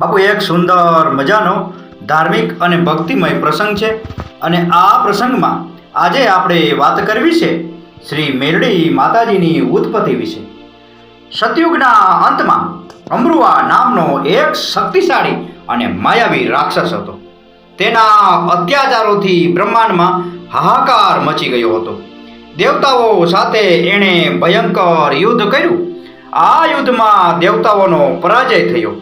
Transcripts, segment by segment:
બાપુ, એક સુંદર મજાનો ધાર્મિક અને ભક્તિમય પ્રસંગ છે અને આ પ્રસંગમાં આજે આપણે વાત કરવી છે શ્રી મેરડી માતાજીની ઉત્પત્તિ વિશે. સતયુગના અંતમાં અમરુઆ નામનો એક શક્તિશાળી અને માયાવી રાક્ષસ હતો. તેના અત્યાચારોથી બ્રહ્માંડમાં હાહાકાર મચી ગયો હતો. દેવતાઓ સાથે એણે ભયંકર યુદ્ધ કર્યું. આ યુદ્ધમાં દેવતાઓનો પરાજય થયો.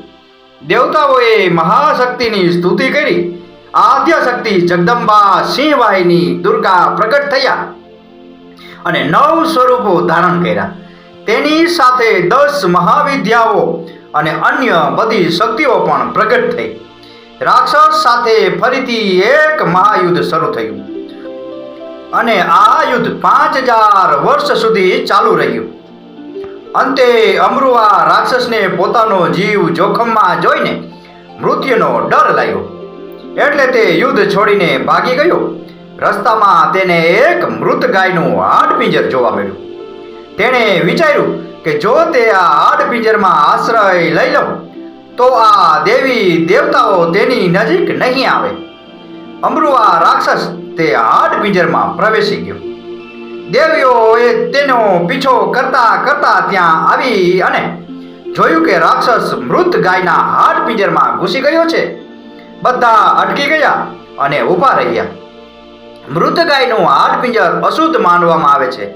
દેવતાઓએ મહાશક્તિની સ્તુતિ કરી. આદ્ય શક્તિ જગદંબા સિંહવાહિની દુર્ગા પ્રગટ થયા અને નવ સ્વરૂપો ધારણ કર્યા. તેની સાથે દસ મહાવિદ્યાઓ અને અન્ય બધી શક્તિઓ પણ પ્રગટ થઈ. રાક્ષસ સાથે ફરીથી એક મહાયુદ્ધ શરૂ થયું. અને આ યુદ્ધ પાંચ હજાર વર્ષ સુધી ચાલુ રહ્યું. અંતે અમરુઆ રાક્ષસને પોતાનો જીવ જોખમમાં જોઈને મૃત્યુનો ડર લાગ્યો. એટલે તે યુદ્ધ છોડીને ભાગી ગયો. રસ્તામાં તેને એક મૃત ગાયનું હાડપિંજર જોવા મળ્યું. તેણે વિચાર્યું કે જો તે આ હાડપિંજરમાં આશ્રય લઈ લઉં, તો આ દેવી દેવતાઓ તેની નજીક નહીં આવે. અમરુઆ રાક્ષસ તે હાડપિંજરમાં પ્રવેશી ગયો. દેવીઓએ તેનો પીછો કરતા કરતા ત્યાં આવી અને જોયું કે રાક્ષસ મૃત ગાયના હાડ પિંજરમાં ઘૂસી ગયો છે. બધા અટકી ગયા અને ઊભા રહ્યા. મૃત ગાયનું હાડ પિંજર અશુદ્ધ માનવામાં આવે છે.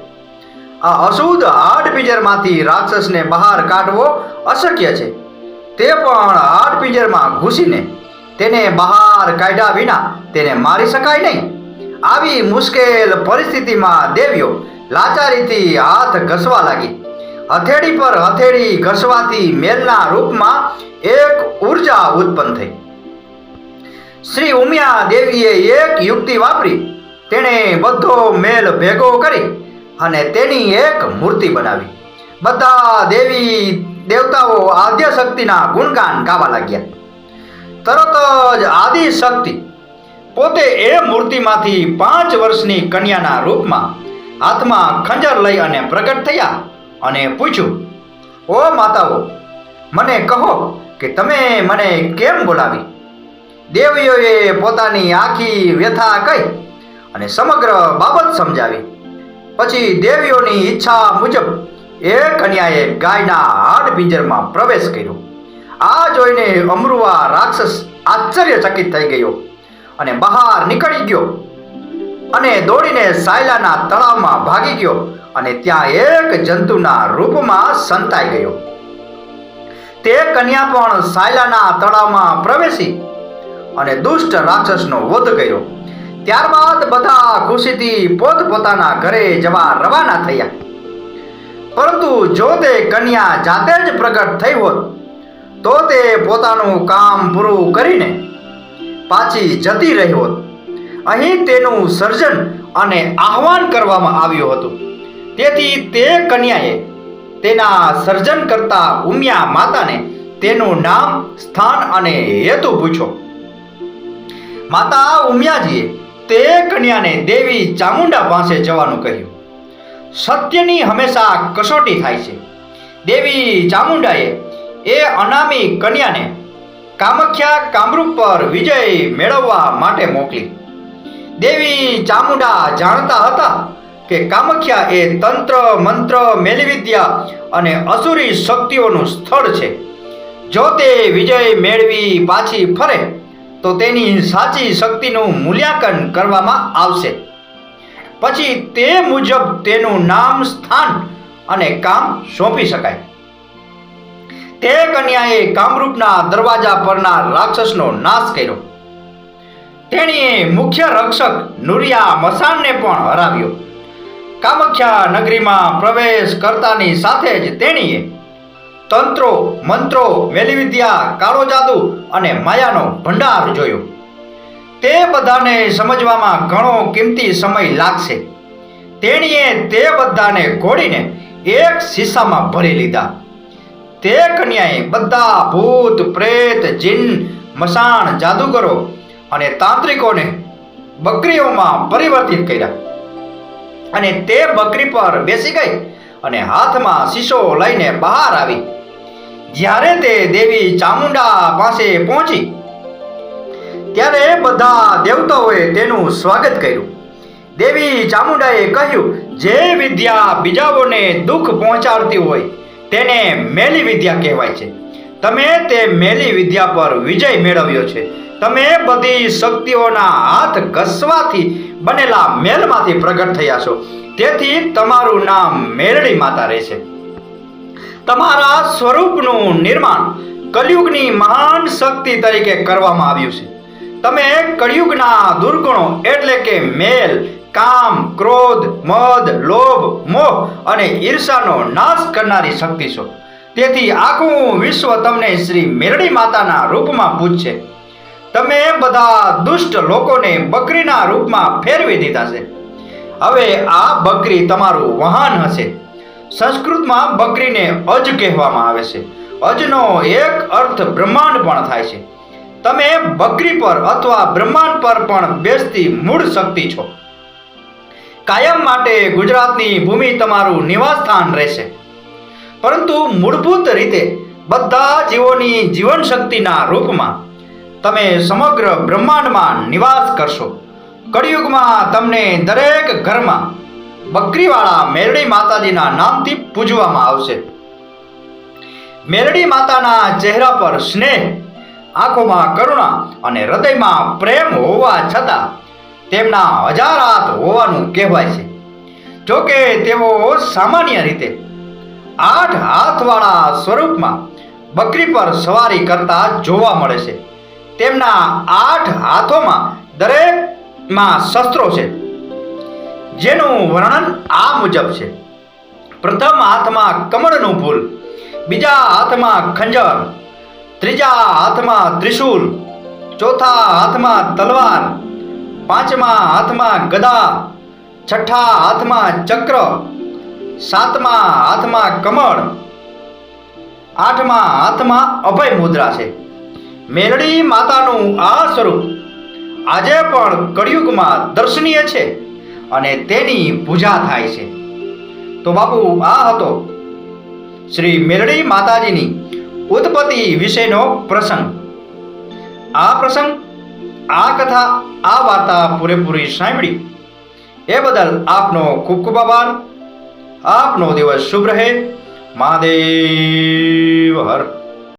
આ અશુદ્ધ હાડ પિંજરમાંથી રાક્ષસને બહાર કાઢવો અશક્ય છે. તે પણ હાડ પિંજરમાં ઘૂસીને તેને બહાર કાઢ્યા વિના તેને મારી શકાય નહીં. આવી મુશ્કેલ પરિસ્થિતિમાં દેવીઓ લાચારીથી હાથ ઘસવા લાગી. હથેળી પર હથેળી ઘસવાથી મેલના રૂપમાં એક ઊર્જા ઉત્પન્ન થઈ. શ્રી ઉમિયા દેવીએ એક યુક્તિ વાપરી. તેણે બધો મેલ ભેગો કરી અને તેની એક મૂર્તિ બનાવી. બધા દેવી દેવતાઓ આદ્ય શક્તિના ગુણગાન ગાવા લાગ્યા. તરત જ આદિ શક્તિ પોતે એ મૂર્તિમાંથી પાંચ વર્ષની કન્યાના રૂપમાં હાથમાં ખંજર લઈ અને પ્રગટ થયા અને પૂછ્યું, ઓ માતાઓ, મને કહો કે તમે મને કેમ બોલાવી? દેવીઓએ પોતાની આખી વ્યથા કહી અને સમગ્ર બાબત સમજાવી. પછી દેવીઓની ઈચ્છા મુજબ એ કન્યાએ ગાયના હાડ પિંજરમાં પ્રવેશ કર્યો. આ જોઈને અમરુવા રાક્ષસ આશ્ચર્યચકિત થઈ ગયો. અને બહાર નીકળી ગયો. અને દોડીને સાયલાના તળાવમાં ભાગી ગયો અને ત્યાં એક જંતુના રૂપમાં સંતાઈ ગયો. તે કન્યા પણ સાયલાના તળાવમાં પ્રવેશી અને દુષ્ટ રાક્ષસનો વધ કર્યો. ત્યારબાદ બધા ખુશીથી પોતપોતાના ઘરે જવા રવાના થયા. પરંતુ જો તે કન્યા જાતે જ પ્રગટ થઈ હોત, તો તે પોતાનું કામ પૂરું કરીને પાછી જતી રહી હોત. અહીં તેનું સર્જન અને આહ્વાન કરવામાં આવ્યું હતું. તેથી તે કન્યાએ તેના સર્જન કરતા ઉમિયા માતાને તેનું નામ, સ્થાન અને હેતુ પૂછો માતા, ઉમિયાજીએ તે કન્યાને દેવી ચામુંડા પાસે જવાનું કહ્યું. સત્યની હંમેશા કસોટી થાય છે. દેવી ચામુંડાએ એ અનામી કન્યાને કામખ્યા કામરૂપ પર વિજય મેળવવા માટે મોકલી. દેવી ચામુંડા જાણતા હતા કે કામખ્યા એ તંત્ર, મંત્ર, મેલવિદ્યા અને અસુરી શક્તિઓનું સ્થળ છે. જો તે વિજય મેળવી પાછી ફરે, તો તેની સાચી શક્તિનું મૂલ્યાંકન કરવામાં આવશે. પછી તે મુજબ તેનું નામ સ્થાન અને કામ સોંપી શકાય. તે કન્યાએ કામરૂપના દરવાજા પરના રાક્ષસનો નાશ કર્યો. તેણીએ મુખ્ય રક્ષક નુરિયા મસાનને પણ હરાવ્યો. કામખ્યા નગરીમાં પ્રવેશ કરતાની સાથે જ તેણીએ તંત્રો, મંત્રો, વેલીવિદ્યા, કાળો જાદુ અને માયાનો ભંડાર જોયો. તે બધાને સમજવામાં ઘણો કિંમતી સમય લાગશે. તેણીએ તે બધાને ઘોડીને એક શીશામાં ભરી લીધા. તે કન્યાએ બધા ભૂત, પ્રેત, જીન મસાણ જાદુગરો અને તાંત્રિકોને બકરીઓમાં પરિવર્તિત કર્યા. અને તે બકરી પર બેસી ગઈ અને હાથમાં શીશો લઈને બહાર આવી. જ્યારે તે દેવી ચામુંડા પાસે પહોંચી, ત્યારે બધા દેવતાઓએ તેનું સ્વાગત કર્યું. દેવી ચામુંડાએ કહ્યું, જે વિદ્યા બીજાઓને દુઃખ પહોંચાડતી હોય તેને મેલી વિદ્યા કહેવાય છે. તમે તે મેલી વિદ્યા પર વિજય મેળવ્યો છે. તમે બધી શક્તિઓના હાથ ઘસવાથી બનેલા મેલમાંથી પ્રગટ થયા છો. તેથી તમારું નામ મેરળી માતા રહેશે. તમારા સ્વરૂપનું નિર્માણ કલયુગની મહાન શક્તિ તરીકે કરવામાં આવ્યું છે. તમે કળિયુગના દુર્ગુણો એટલે કે મેલ કામ, ક્રોધ, મદ, લોભ, મોહ અને ઈર્ષાનો નાશ કરનારી શક્તિ છો. તેથી આખું વિશ્વ તમને શ્રી મેરડી માતાના રૂપમાં પૂજશે. તમે બધા દુષ્ટ લોકોને બકરીના રૂપમાં ફેરવી દીધા છે. હવે આ બકરી તમારું વાહન હશે. સંસ્કૃતમાં બકરીને અજ કહેવામાં આવે છે. અજનો એક અર્થ બ્રહ્માંડ પણ થાય છે. તમે બકરી પર અથવા બ્રહ્માંડ પર પણ બેસતી મૂળ શક્તિ છો. કાયમ માટે ગુજરાતની ભૂમિ તમારું નિવાસસ્થાન રહેશે. પરંતુ મૂળભૂત રીતે બધા જીવોની જીવન શક્તિના રૂપમાં તમે સમગ્ર બ્રહ્માંડમાં નિવાસ કરશો. કળિયુગમાં તમને દરેક ઘરમાં બકરીવાળા મેરડી માતાજીના નામથી પૂજવામાં આવશે. મેરડી માતાના ચહેરા પર સ્નેહ, આંખોમાં કરુણા અને હૃદયમાં પ્રેમ હોવા છતાં તેમના હજાર હાથ હોવાનું કહેવાય છે. જોકે તેઓ સામાન્ય રીતે આઠ હાથવાળા સ્વરૂપમાં બકરી પર સવારી કરતા જોવા મળે છે. તેમના આઠ હાથોમાં દરેકમાં શસ્ત્રો છે. જેનું વર્ણન આ મુજબ છે. પ્રથમ હાથમાં કમળનું ફૂલ, બીજા હાથમાં ખંજર, ત્રીજા હાથમાં ત્રિશૂલ ચોથા હાથમાં તલવાર પાંચમા હાથમાં ગદા, છઠ્ઠા હાથમાં ચક્ર, સાતમા હાથમાં કમળ, આઠમા હાથમાં અભય મુદ્રા છે. મેરડી માતાનું આ સ્વરૂપ આજે પણ કળિયુગમાં દર્શનીય છે અને તેની પૂજા થાય છે. તો બાપુ, આ હતો શ્રી મેરડી માતાજીની ઉત્પત્તિ વિશેનો પ્રસંગ. આ પ્રસંગ આ કથા, આ વાર્તા પૂરેપૂરી સાંભળી. એ બદલ આપનો ખૂબ ખૂબ આભાર. આપનો દિવસ શુભ રહે. મહાદેવ હર.